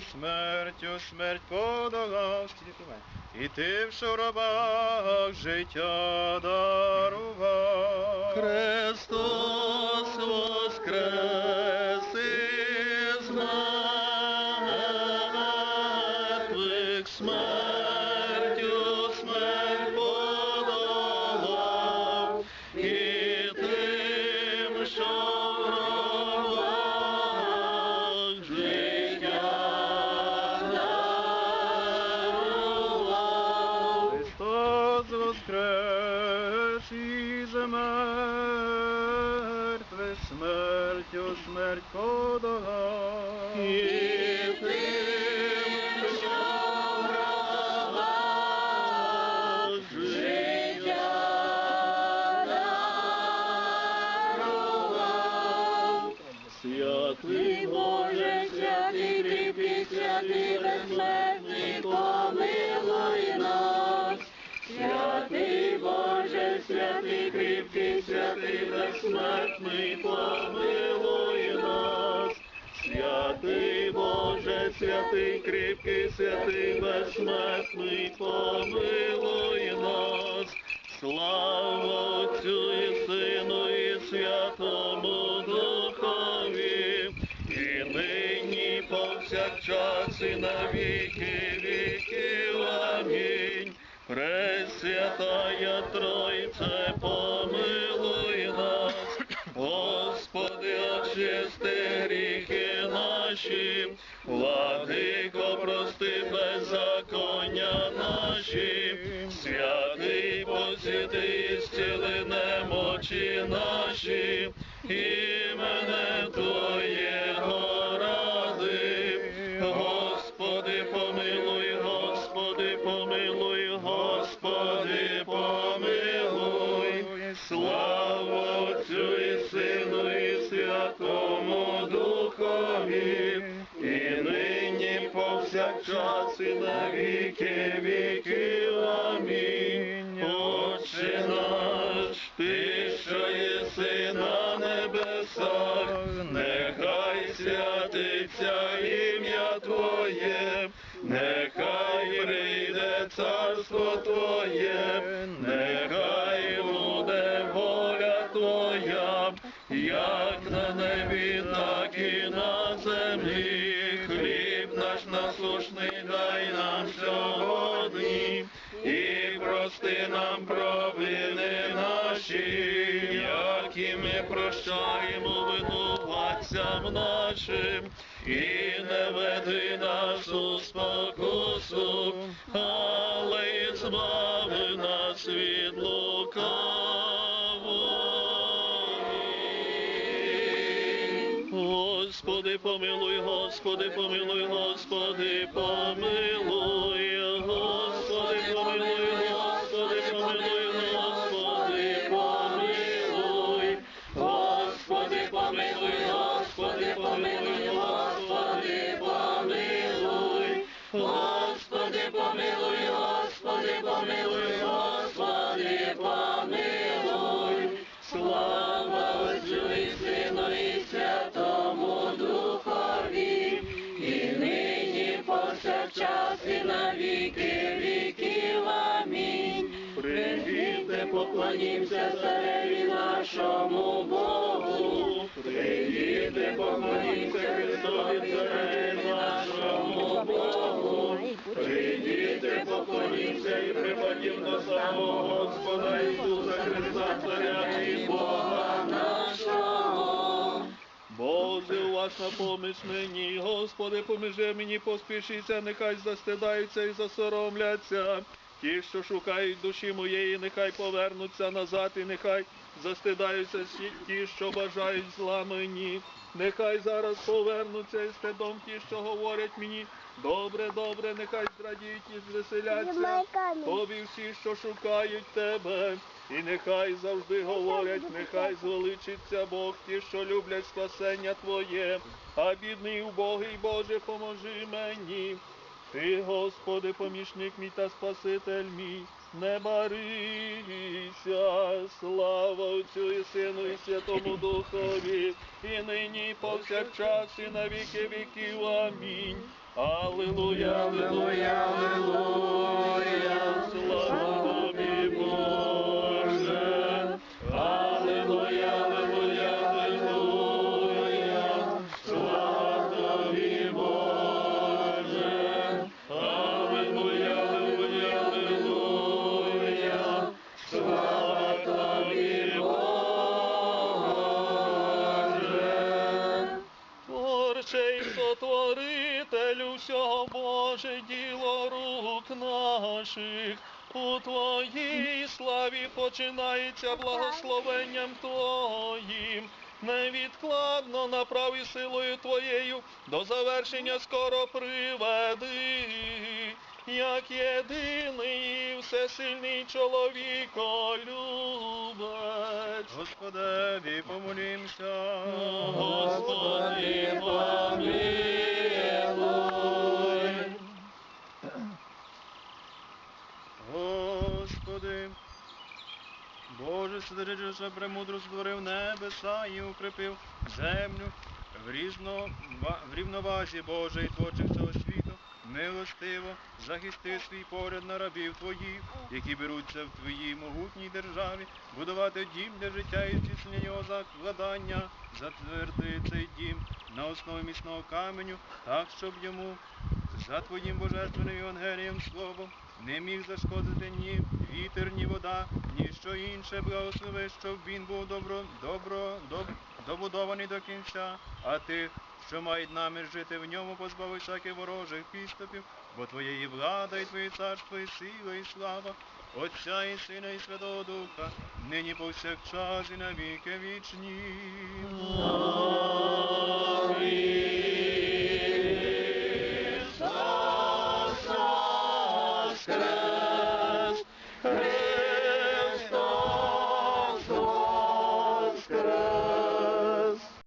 смертю, смерть подолав. І ти в шоробах життя дарував. Христос воскрес смертю смерть подолав. І тим, що в гробах життя дарував. Святий Боже, святий кріпкий, святий безсмертний, святий безсмертний, помилуй нас. Святий Боже, святий кріпкий, святий безсмертний, помилуй нас. Слава Отцю і Сину і Святому Духові, і нині повсякчас і на очисти гріхи наші, владико, прости беззаконня наші, святий посвяти, зціли немочі наші, імене Духові, і нині повсякчас і на віки віків. Амінь. Отче наш, ти, що єси на небесах, нехай святиться ім'я Твоє, нехай прийде царство Твоє, нехай буде воля Твоя, як на нам провини наші, як і ми прощаємо винуватцям нашим, і не веди нас у спокусу, але й збави нас від лукавого. Господи, помилуй, Господи, помилуй, Господи, поклонімся цареві нашому Богу. Прийдіте, поклонімся Христові цареві нашому Богу. Прийдіте, поклонімся і припадім до самого Господа Ісуса Христа, Царя і Бога нашого. Боже, на поміч мені, Господи, поможи мені, поспішіться, нехай застидаються і засоромляться. Ті, що шукають душі моєї, нехай повернуться назад, і нехай застидаються всі ті, що бажають зла мені. Нехай зараз повернуться і стидом ті, що говорять мені. Добре, добре, нехай зрадіють і звеселяться. Тобі всі, що шукають тебе, і нехай завжди говорять, нехай звеличиться Бог, ті, що люблять спасення Твоє, а бідний убогий Боже, поможи мені. Ти, Господи, помічник мій та Спаситель мій, не барися, слава Отцю і Сину і Святому Духові, і нині, і повсякчас, і на віки віків. Амінь. Аллилуйя, аллилуйя, аллилуйя, всього Боже діло рук наших. У Твоїй славі починається благословенням Твоїм. Невідкладно направи силою Твоєю до завершення скоро приведи, як єдиний і всесильний чоловіко любець. Господеві помолімся. Господи, помилуй. Боже, сидячи, премудро створив небеса і укріпив землю в, різно, в рівновазі Божої творчих цього світу, милостиво захисти свій погляд на рабів твоїх, які беруться в твоїй могутній державі, будувати дім для життя і здійснення його закладання, затверди цей дім на основі міцного каменю, так, щоб йому за твоїм божественним Євангелієм словом не міг зашкодити ні вітер, ні вода, ні що інше благослови, щоб він був добро, добро, доб, добудований до кінця, а тих, що мають намір жити в ньому, позбави всяких ворожих підступів, бо твоє є влада, і твоє царство, і сила, і слава, Отця і Сина, і Святого Духа, нині повсякчас і на віки вічні.